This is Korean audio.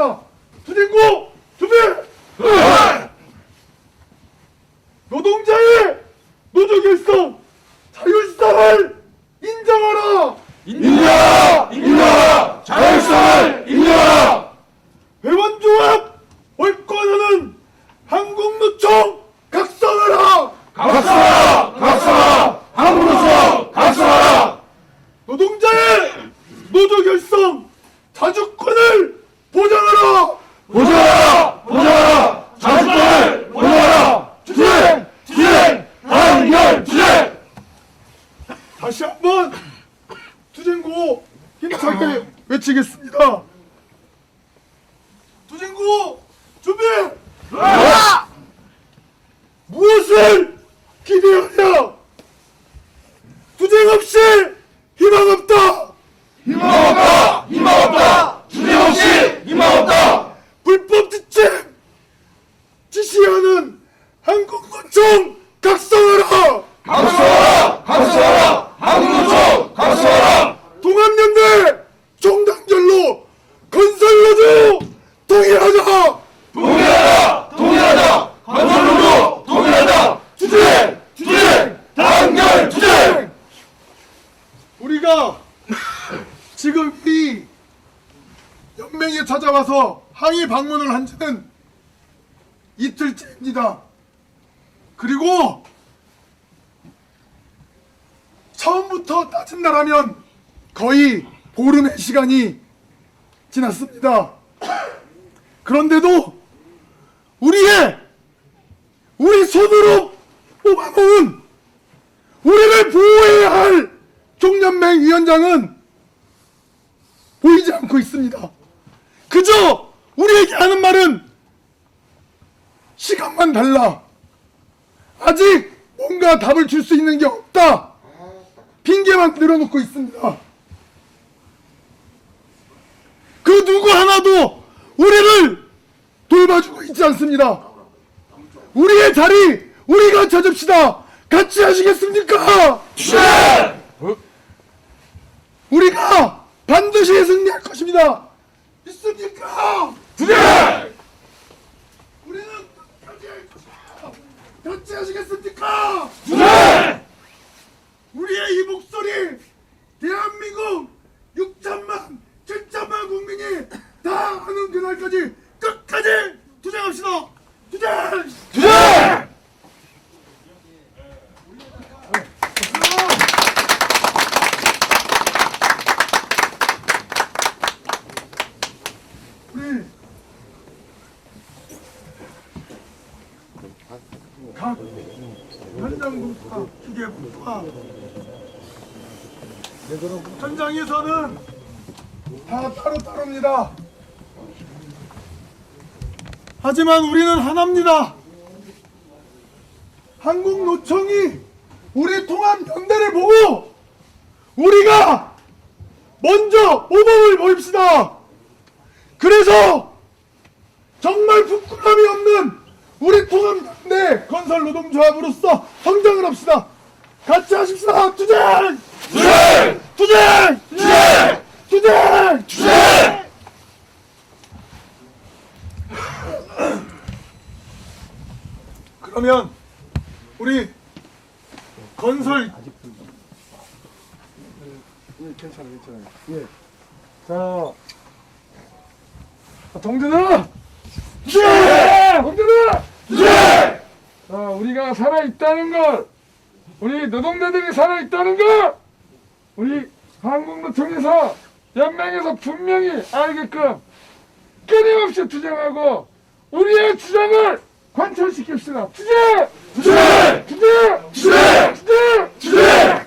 합시다. 투쟁고 준비. 노동자의 노조 결성 자율성을 인정하라. 인정하라! 인정하라! 자율성을 인정하라! 회원조합 월권하는 한국노총 각성하라. 각성하라! 각성하라! 한국노총 각성하라! 노동자의 노조 결성 자주권을 보장하라. 보장하라! 보장하라! 자주권을 보장하라! 투쟁! 투쟁! 단결 투쟁! 다시 한번 투쟁고 힘차게 외치겠습니다. 투쟁고 준비. 무엇을 기대하냐? 투쟁 없이 희망 없다. 희망 없다! 희망 없다! 투쟁 없이 희망 없다! 불법 지침 지시하는 한국노총 각성하라. 각성하라! 각성하라! 한국노총 각성하라! 동합연대 종단결로 건설노조 동일하자. 동일하다! 동일하다! 건설로도 동일하다! 투쟁! 투쟁! 단결 투쟁! 우리가 지금 이 연맹에 찾아와서 항의 방문을 한 지는 이틀째입니다. 그리고 처음부터 따진다라면 거의 보름의 시간이 지났습니다. 그런데도 우리의 우리 손으로 뽑아놓은 우리를 보호해야 할 종연맹 위원장은 보이지 않고 있습니다. 그저 우리에게 하는 말은 시간만 달라. 아직 뭔가 답을 줄 수 있는 게 없다. 핑계만 늘어놓고 있습니다. 그 누구 하나도 있지 않습니다. 우리의 자리 우리가 찾읍시다. 같이 하시겠습니까? 투쟁! 우리가 반드시 승리할 것입니다. 믿습니까? 투쟁! 우리는 같이 할 것입니다. 같이 하시겠습니까? 투쟁! 우리의 이 목소리 대한민국 6천만 7천만 국민이 다 하는 그날까지 끝까지 투쟁합시다. 투쟁! 투쟁! 우리 각 현장부터 기계부터 현장에서는 다 따로따로입니다. 하지만 우리는 하나입니다. 한국 노총이 우리 통합 연대를 보고 우리가 먼저 모범을 보입시다. 그래서 정말 부끄러움이 없는 우리 통합연대 건설 노동조합으로서 성장을 합시다. 같이 하십시다. 투쟁! 투쟁! 투쟁! 투쟁! 투쟁! 투쟁! 그러면 우리 건설 예, 괜찮아, 괜찮아요. 예. 자, 동준아, 네! 홍준아! 투쟁! 자, 우리가 살아있다는 걸, 우리 노동자들이 살아있다는 걸, 우리 한국노총에서, 연맹에서 분명히 알게끔 끊임없이 투쟁하고, 우리의 주장을 관철시킵시다. 투쟁! 투쟁! 투쟁! 투쟁! 투쟁! 투쟁!